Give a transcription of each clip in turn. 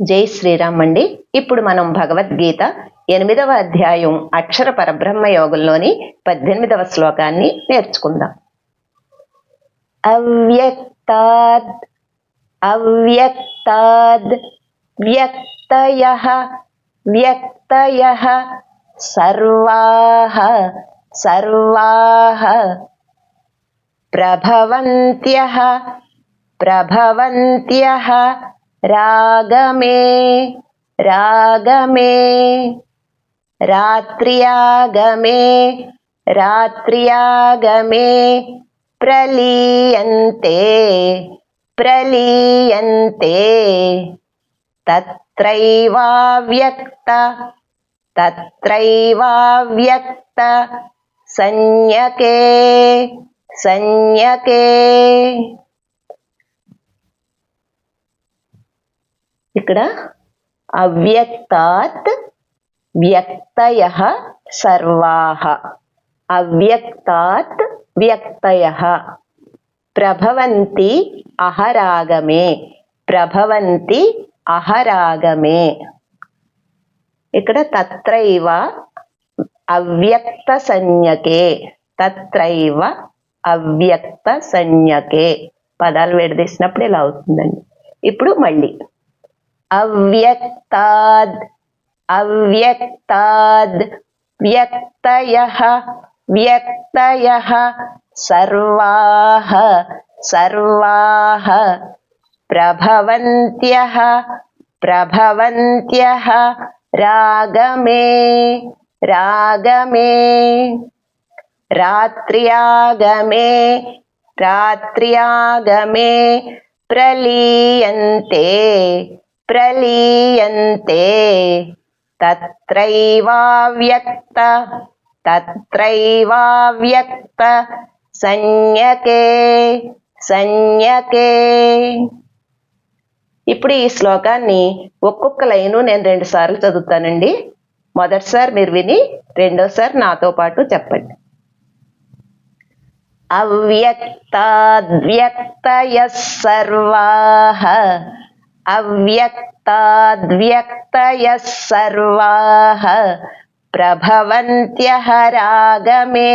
జై శ్రీరామ్ అండి. ఇప్పుడు మనం భగవద్గీత ఎనిమిదవ అధ్యాయం అక్షర పరబ్రహ్మ యోగంలోని పద్దెనిమిదవ శ్లోకాన్ని నేర్చుకుందాం. అవ్యక్తాద్ అవ్యక్తాద్ వ్యక్తయ వ్యక్తయ సర్వాహ సర్వాహ ప్రభవంత్య ప్రభవంత్య రాగమే రాగమే రాత్ర్యాగమే రాత్ర్యాగమే ప్రలీయంతే ప్రలీయంతే తత్రైవావ్యక్త తత్రైవావ్యక్త సంజ్ఞకే సంజ్ఞకే. ఇక్కడ అవ్యక్తాత్ వ్యక్తయ సర్వాహ అవ్యక్తాత్ వ్యక్తయ. ప్రభవంతి అహరాగమే. ప్రభవంతి అహరాగమే. ఇక్కడ తత్రైవ అవ్యక్త సంజ్ఞకే తత్రైవ అవ్యక్త సంజ్ఞకే పదాలు విడదీసినప్పుడు ఇలా అవుతుందండి. ఇప్పుడు మళ్ళీ. అవ్యక్తాద్ అవ్యక్తాద్ వ్యక్తయ వ్యక్తయ సర్వాః సర్వాః ప్రభవంత్యః ప్రభవంత్యః రాగమే రాగమే రాత్ర్యాగమే రాత్ర్యాగమే ప్రలీయంతే ప్రలీయంతే తత్రైవావ్యక్త తత్రైవావ్యక్త సంజ్ఞకే సంజ్ఞకే ఇప్పుడు ఈ శ్లోకాన్ని ఒక్కొక్క లైను నేను రెండు సార్లు చదువుతానండి. మొదటిసారి మీరు విని రెండోసారి నాతో పాటు చెప్పండి. అవ్యక్తాద్వ్యక్తయ సర్వాః అవ్యక్తాద్వ్యక్తయ సర్వాః ప్రభవంత్యహరాగమే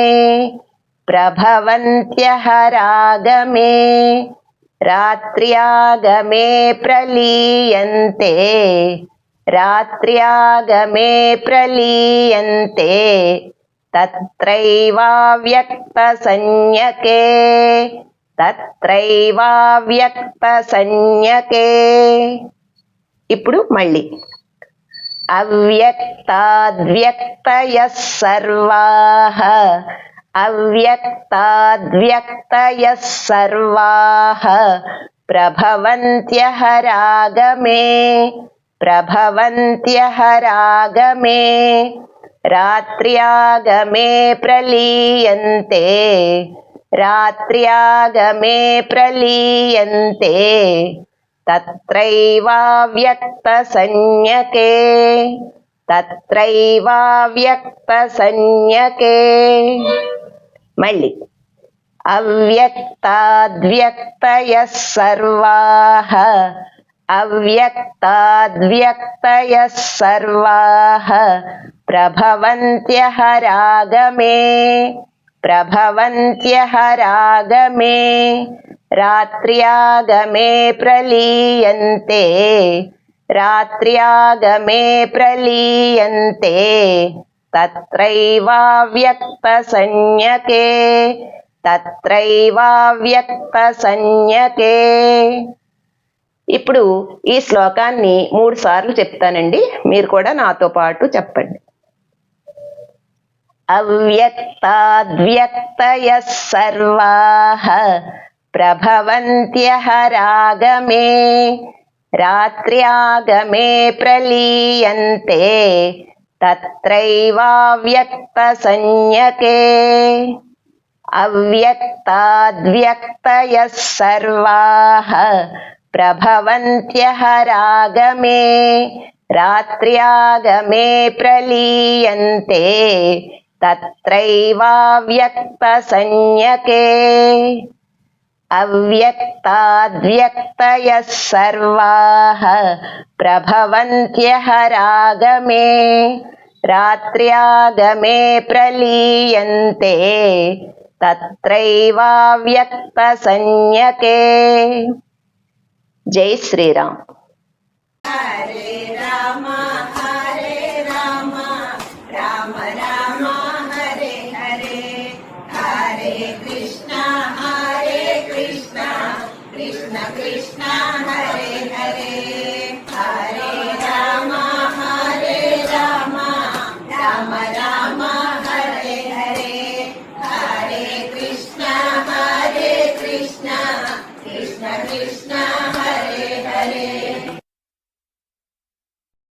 ప్రభవంత్యహరాగమే ప్రభవంత్యః రాగమే రాత్ర్యాగమే ప్రలీయంతే రాత్ర్యాగమే ప్రలీయంతే తత్రైవావ్యక్త సంజ్ఞకే తత్రైవావ్యక్త సంజ్ఞకే ఇప్పుడు మళ్ళీ. అవ్యక్తాద్వ్యక్తయ సర్వాః అవ్యక్తాద్వ్యక్తయ సర్వాః ప్రభవంత్యః రాగమే ప్రభవంత్యః రాగమే రాత్ర్యాగమే ప్రలీయంతే. రాత్ర్యాగమే ప్రలీయంతే తత్రైవావ్యక్త సంజ్ఞకే తత్రైవావ్యక్త సంజ్ఞకే మళ్ళీ అవ్యక్తాద్వ్యక్తయ సర్వాః అవ్యక్తాద్వ్యక్తయ సర్వాః ప్రభవంత్యః రాగమే ప్రభవంత్యః రాగమే రాత్ర్యాగమే ప్రలీయంతే రాత్ర్యాగమే ప్రలీయంతే తత్రైవావ్యక్త సంజ్ఞకే తత్రైవావ్యక్త సంజ్ఞకే ఇప్పుడు ఈ శ్లోకాన్ని మూడు సార్లు చెప్తానండి. మీరు కూడా నాతో పాటు చెప్పండి. అవ్యక్తాద్వ్యక్తయ సర్వాః ప్రభవంత్యః రాగమే రాత్ర్యాగమే ప్రలీయంతే తత్రైవావ్యక్త సంజ్ఞకే అవ్యక్తాద్వ్యక్తయ సర్వాః రాగమే రాత్ర్యాగమే ప్రలీయంతే తత్రైవావ్యక్త సంజ్ఞకే అవ్యక్తాద్వ్యక్తయः సర్వాः ప్రభవంత్యः రాగమే రాత్ర్యాగమే ప్రలీయంతే. తత్రైవావ్యక్త సంజ్ఞకే Krishna Hare